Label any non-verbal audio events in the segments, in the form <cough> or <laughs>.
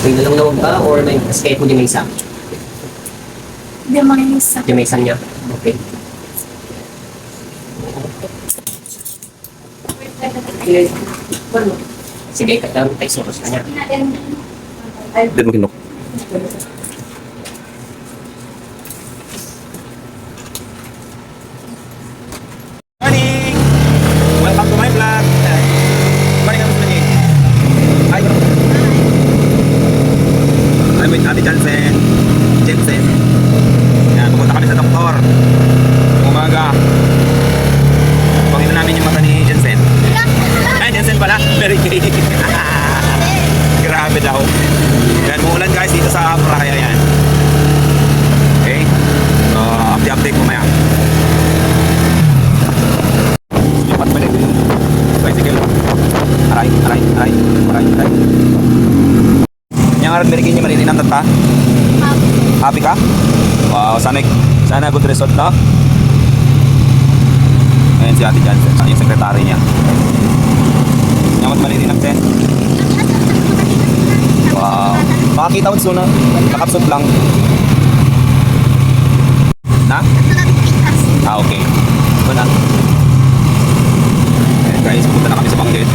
May dalawang ba or may skate mo din may isa? Hindi mo isa. Yung may isa niya. Okay. Sige, kailangan tayo soros na niya. Din mo kinok. Morning! Welcome to my vlog. Morning, kamusta niyo? Hi. I'm with Ate Jansen. Jensen. Yan, pupunta kami sa doktor. Umaga. Pagkita namin yung mata ni Jensen. Ay, Jensen pala. Mary Kay. Grabe daw. Yan, muulan guys dito sa Praia yan. Okay? So, update-update ko maya. Lipat balik. Bicycle. Aray, aray, aray, aray, aray. Yang arat berikin niya manininam tata. Happy ka? Wow, sana good result no? Ayan si Ate Jansen, yung sekretary niya. Yang mat manininam ten. Wow. Makakita mo suna, nakapsot lang. Na? Ah, okay. Ito na. Ayan guys, pupunta na kami sa Banggit.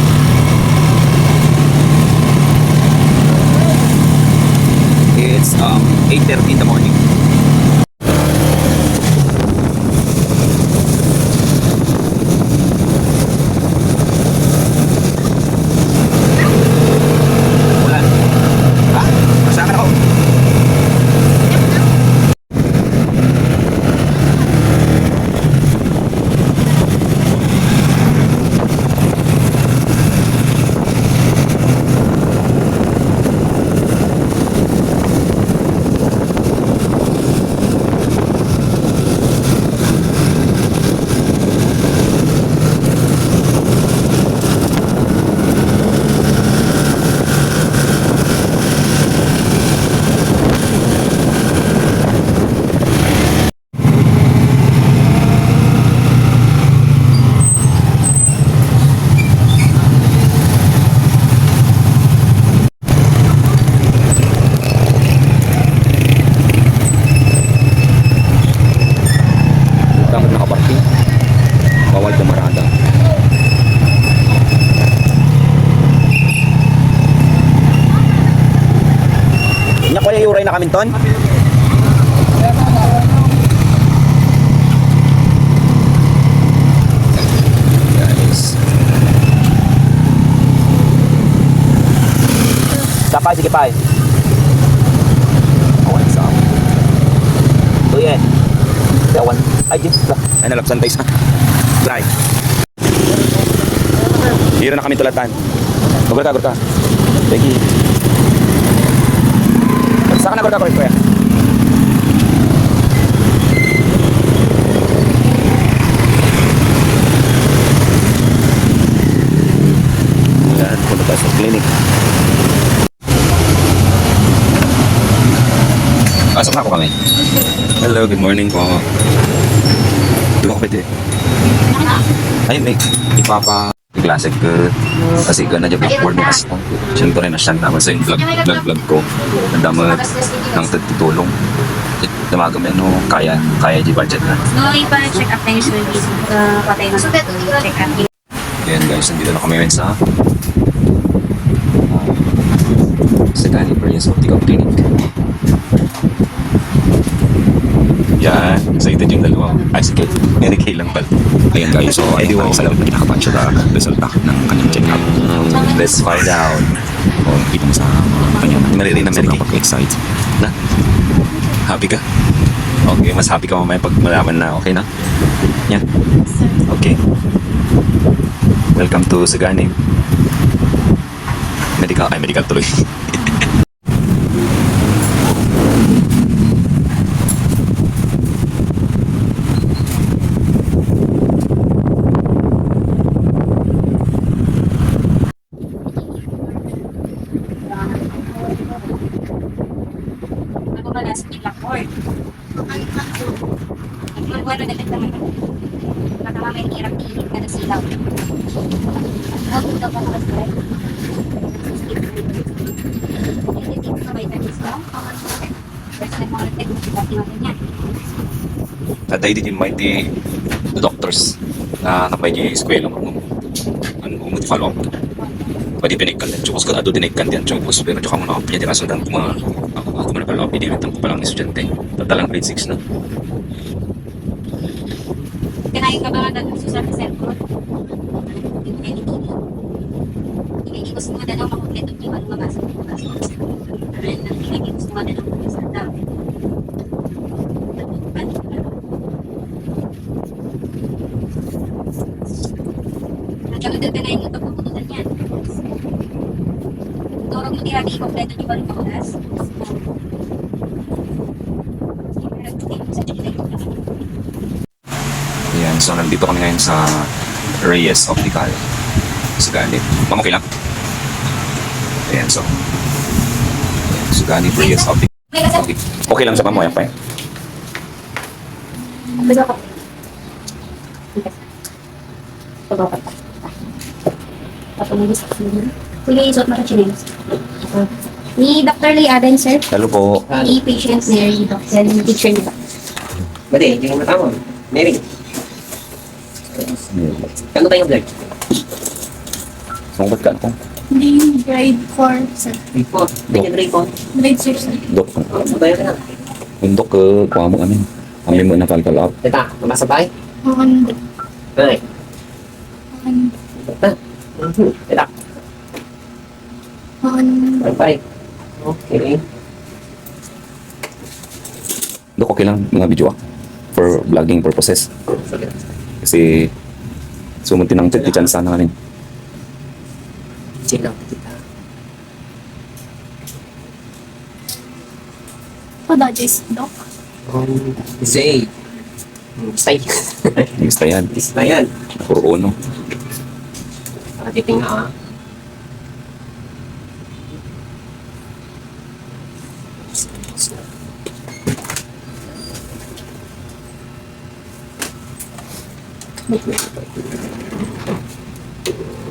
It's um, 8.30 in the morning. Ulan. Ha? Masama na ako. dapat nakaparking. Bawal pumarada. Nya ko yuray na kami ton? Sapay, sige pa. Awan sa Tuyen. Awan. Ay, di. Ay, nalapsan tayo sa drive. Hiro na kami tulatan. Ka, gagol ka. Thank you. Saan ka na gagol ka, kuya? Yan, punta tayo sa clinic. Pasok na ako kami. Hello, good morning po. Di ba pwede? Ay, may ipapa klase ko kasi ka na dyan before ni Asta. Siyempre na siya naman sa yung vlog, vlog, vlog ko. Ang dami ng tutulong. Tamaga mo, ano, kaya, kaya di budget na. No, iba check up na usually. Uh, patay na check up. Ayan guys, nandito na kami ngayon sa sa California's Optical Clinic. Yan, excited yung dalawa. Ay, sige. Mary Kay lang pala. Ayan guys, so ay wow. Salamat na kinakapan siya na resulta ng kanyang check-up. let's find out. O, kita mo sa kanya. Maririnig na Mary Kay. Excited. Na? Happy ka? Okay, mas happy ka mamaya pag malaman na okay na? Yan. Okay. Welcome to Sagani. Medical, ay medical tuloy. <laughs> Ako pala sa Kilakord. Yung bueno na naman. Baka mamaya hirap ihip ka na silaw. Huwag daw pa kasi. yung ganyan. At dahil din might the doctors na napay di eskwela mo ano mo di follow up. Pwede pinigkan din. Chukos ka ado dinigkan din. Chukos pero chukang mo na pwede ka sundan kung mga ako ako na follow up. Hindi rin ko palang estudyante. Tatalang grade 6 na. Kinain ka ba nga ng susan sa cellphone? Ikikos mo na daw makumpleto yung ano mabasa mo. Ikikos mo na daw mabasa daw. At saka doon ka na yung ito pupunutan yan. Turog mo tirabi, kompleto yung ano mabasa. Ayan, so nandito kami ngayon sa Reyes Optical. Sa Ganit. Ma'am, okay lang? Ayan, so. Ayan, sa Ganit Reyes Optical. Okay. okay lang sa ma'am ayan pa yan. Sige, isuot mo sa chinelas. Ni Dr. Lee Aden, sir. Hello po. Ni patient Mary, Dr. Teacher niya. Bade, hindi mo matawag. Mary, kano tayo vlog? Sungkat ka ako. Hindi grade 4, sir. Grade 4. Ganyan grade 4. Grade 6, sir. Dok, Oh, sabayan ka na. undok ke kuha mo amin. Ang limo na up. Teta, mabasa ba eh? Ang Ay. Ang bye-bye. Okay. Dok, okay lang mga video ah. For vlogging purposes. Kasi sumunti ng chat chance sana namin. Chill lang. Teta. Padadis, doc. Um, Zay. Stay. Next yan. Na yan. Puro uno. Titing ah.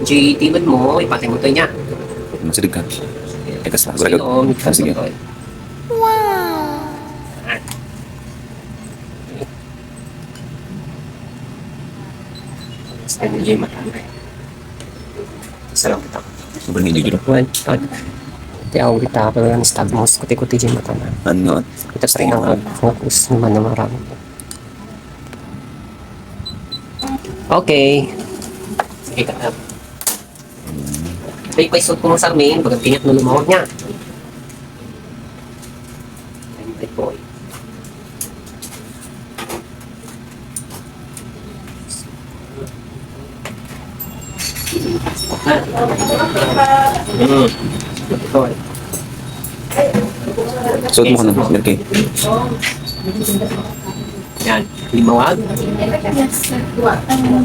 GT man mo, ipatay mo to niya. Masidig ka. Ekas na. Baragat. Sino, Ah, sige. Sa hindi yung mata. Isa lang kita. Dito. One, one. Hindi ako kita, pero ang stab mo, kuti-kuti yung mata na. Ano? Ito sa nga focus naman na marami. Okay. Sige ka na. May paisot ko sa amin, bagang tingat mo lumawag niya. Ay, boy. Hmm. Ito eh. Suot mo ka na. Merke. Yan. Limawag. Yes, sir. Ang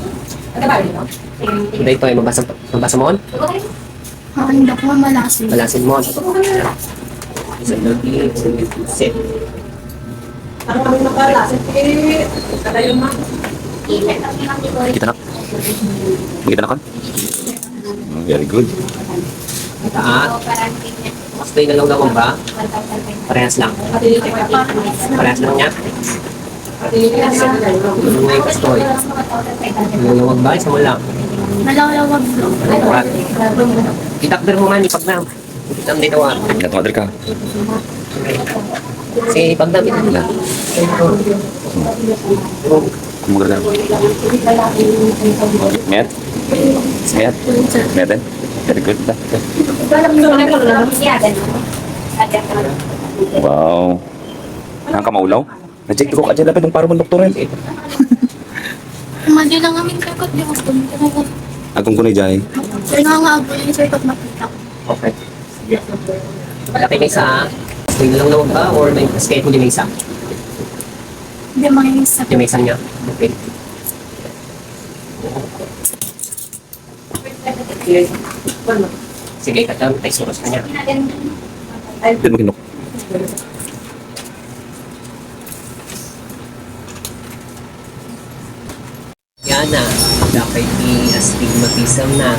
Hindi ito ay mabasa, mabasa mo. ang doc mo malasin. Malasin mo. Isa lagi. Set. Kita na. Makita na ka? Very good. Taat. Na lang daw ba? Parehas lang. Parehas lang niya. Ano nga yung kastoy? Lulawag ba? Isa mo lang. Malalawag, doc. Lulawag. Itakder mo man, ipagnam. Itam dito ah. Mo, ka. Si ipagnam ito nila. Kung magagano. Met? Met? Met eh? Very good. da. Wow. Ang kamaulaw. Na-check ko kadya dapat ng para mong doktor eh. Mali lang namin kakot di gusto mo. Agong kunay jay. Sir, nangangaabol yung sir kot makita. Okay. Malaki may isa. Na lang lawag ba? Or may schedule din may isa? Hindi mga isa. Yung may isa niya. Okay. Sige, kadam. Tay suros ka niya. Mo kinok. Yan na. Dapat i-astigmatism na.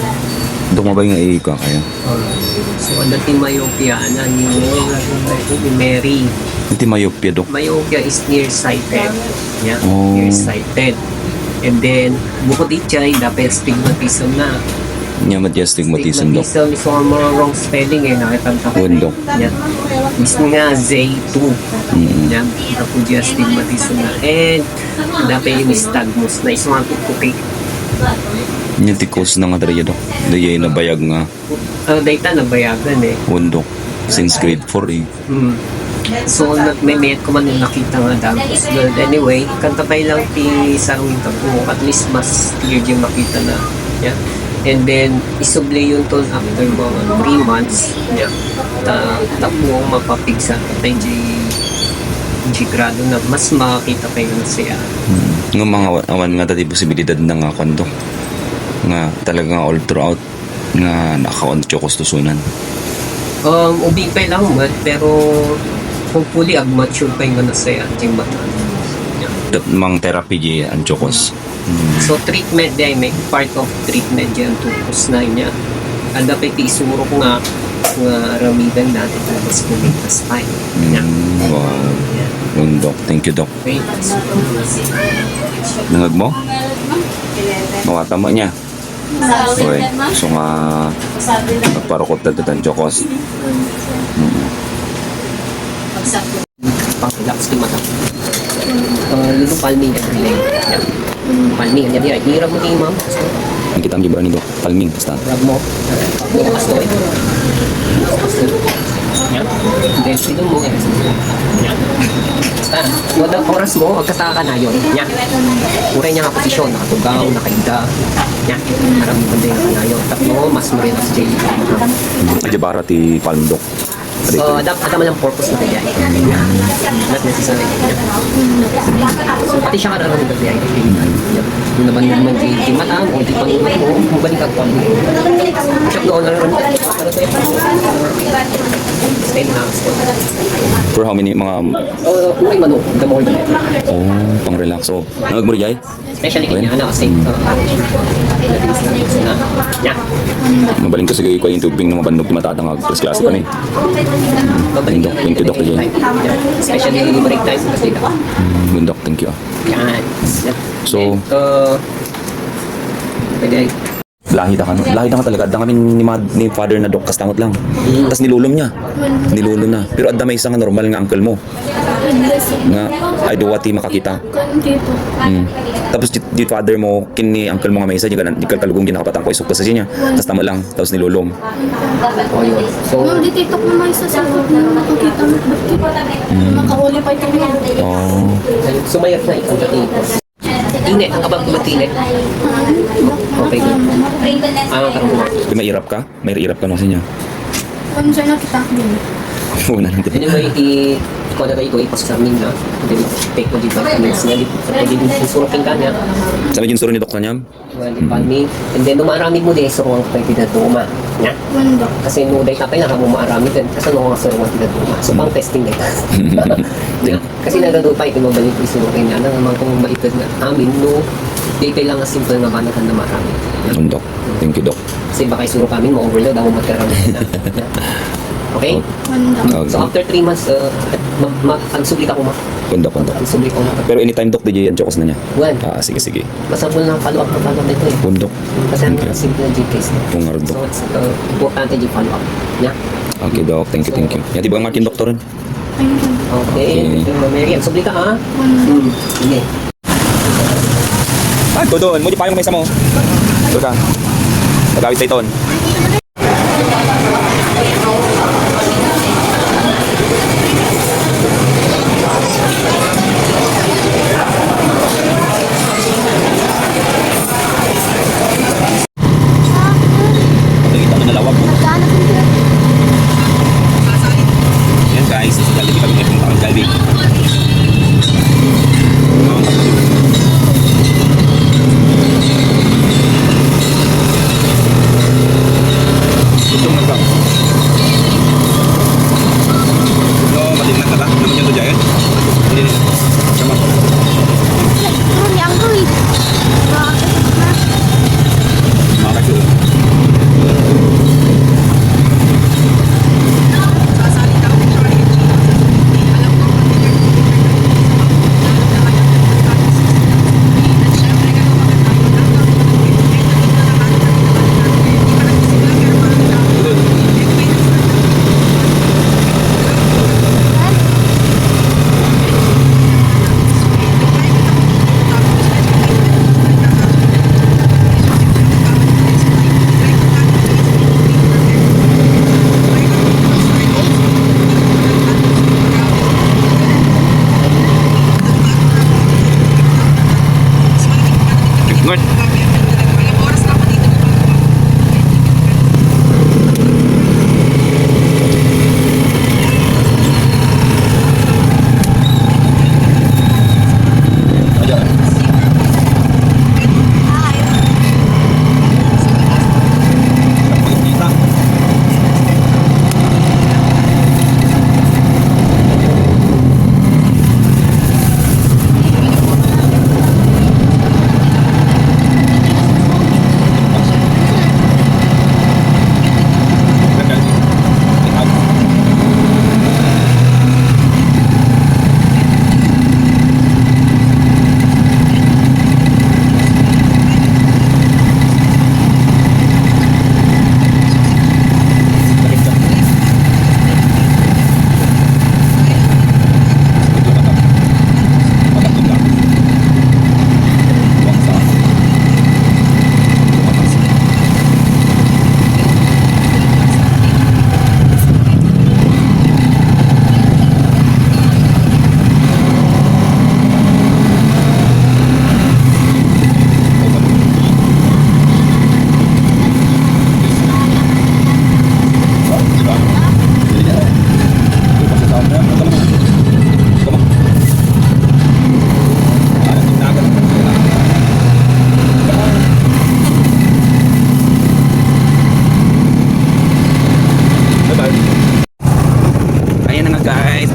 Dok mo ba yung ika kaya? So, ang dating myopia na ni, Mary. Hindi myopia, Dok. Myopia is nearsighted. Yeah, Oh. nearsighted. And then, bukod itchay, dapat stigmatism na. Niya matya stigmatism, Dok. Stigmatism is one more wrong spelling eh, nakitanta ko. Wendok. Yeah. Mismo nga, Z2. Mm. Yeah, dyan stigmatism na. And, dapat yung stagmus na isang tutuki. Niya tikos na nga dali, Dok. Daya na bayag nga. Ang data nabayagan eh. Wendok. Since grade 4 eh. Mm. So, may met ko man yung nakita nga tapos good. Anyway, kantapay lang ti yung tapo. At least mas clear yung makita na. Yeah. And then, isubli yun to after mga 3 months. Yeah. Ta tapo mapapigsa. Tayo di di grado na mas makakita kayo na siya. Nga mga awan- nga dati posibilidad na nga kwando. Nga talaga nga all throughout nga nakaon ko tusunan. Um, ubi pa lang man, pero hopefully ag mature pa yung na siya at yung mata. Dat mang therapy di ang chokos. So treatment di ay may part of treatment dyan tupos na niya. Ang dapat isuro ko nga nga ramidan natin tapos kumitas pa. Mm, wow. Yeah. Wendok. Thank you, Dok. Okay. Nangag mo? Mawata mo niya. Okay. So nga nagparokot na ang chokos. Pang relax di mata. Lulu palming at. Yeah. Palming yan yan. Hirap mo din ma'am. Ang kita ang gibran ni Dok. Palming. Basta. grab mo. Bukas to eh. Yeah. Then, sino mo yan? Yeah. Basta, wala oras mo, magkasaka ka na yun. Yeah. Uray niya nga posisyon, nakatugaw, nakaida. Yeah. Maraming banda yung kanayo. Tapos mas mo rin as J. Ajabara ti Palm, Dok. So, adam adam lang purpose na kaya. Not necessarily. So, pati siya ka naroon ng kaya. Yung naman naman di, mata mo, di pangulo mo, mabalik ang pang. Siya doon na rin. Stay na. For how many mga... Oh, uray man oh, the more the better. Oh, pang relax. So, nangag mo rin? Especially kanya na kasi uh, yeah. Mabaling ko sige ko yung tubing na mabandog ti matatangag. Tapos klase kami. Babalik Dok, thank you, Dok, Yeah. Especially break time kasi ka. Mm, Dok, thank you. ah. Yan. So- uh, pwede Lahi na ka, no? Lahi na ka talaga. Adda kami ni, mad, ni father na dok, kastangot lang. Tapos nilulom niya. Nilulom na. Pero adda may isang normal nga uncle mo. Nga, ay duwati makakita. Mm. Tapos di, di father mo, kini uncle mo nga may isa, di ka di ka kalugong ginakapatang ko isok sa niya. Tapos tama lang, tapos nilulom. Oh, yun. So, Ma'am, di tito ko may isa sa na nakakita mo. Makahuli pa ito niya. Oh. sumayat na ikaw dati. Init, ang kabag matinit. Okay. Ah, karong. Di may irap ka? May irap ka no sa niya. Kung siya nakita ko din. Una lang. Anyway, i na kayo ito ipasarmin na. Then, take mo dito. Comments na dito. Pwede din susurukin ka niya. Sabi din suro ni Dok kanyam. Well, di palmi. And then, dumarami mo din sa ruang pwede na tuma. Nya? Wanda. Kasi no day tapay na mo maarami din. Kasi no nga sa ruang pwede tuma. So, pang testing. Nya? <laughs> Kasi nagado pa ito mabalik ko isurukin na. Nang mga kung maipad na amin, no. Di kailangan simple na banakan na marami. Nya? Ang Dok. Thank you, Dok. Kasi baka isuro kami, ma-overload ako magkarami na. <laughs> Okay? Wanda. So after 3 months, uh, ma- ma- ang subli ka ko ma. Ang Dok, ang Dok. Ang subli ko ma. Pero anytime, Dok, di yan chokos na niya. Well, Ah, sige, sige. masabol na follow up na follow up nito eh. Bundok. Kasi ang simple na G-case. Kung nga So Dok. it's uh, importante yung follow up. Yeah? Okay, Dok. Thank you, thank you. Yan, di ba ang aking doktor rin? Thank you. Okay. Okay. Ito, Mary, ang subli ka ha? Hmm. Sige. Ah, doon. Mo di pa yung mesa mo. Doon ka. Nagawit sa iton.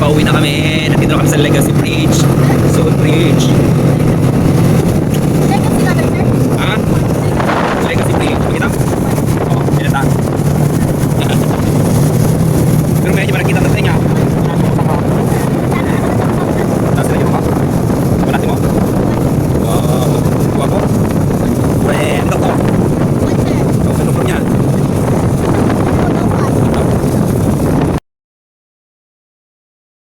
pauwi na kami. Eh, nandito na kami sa Legacy Bridge.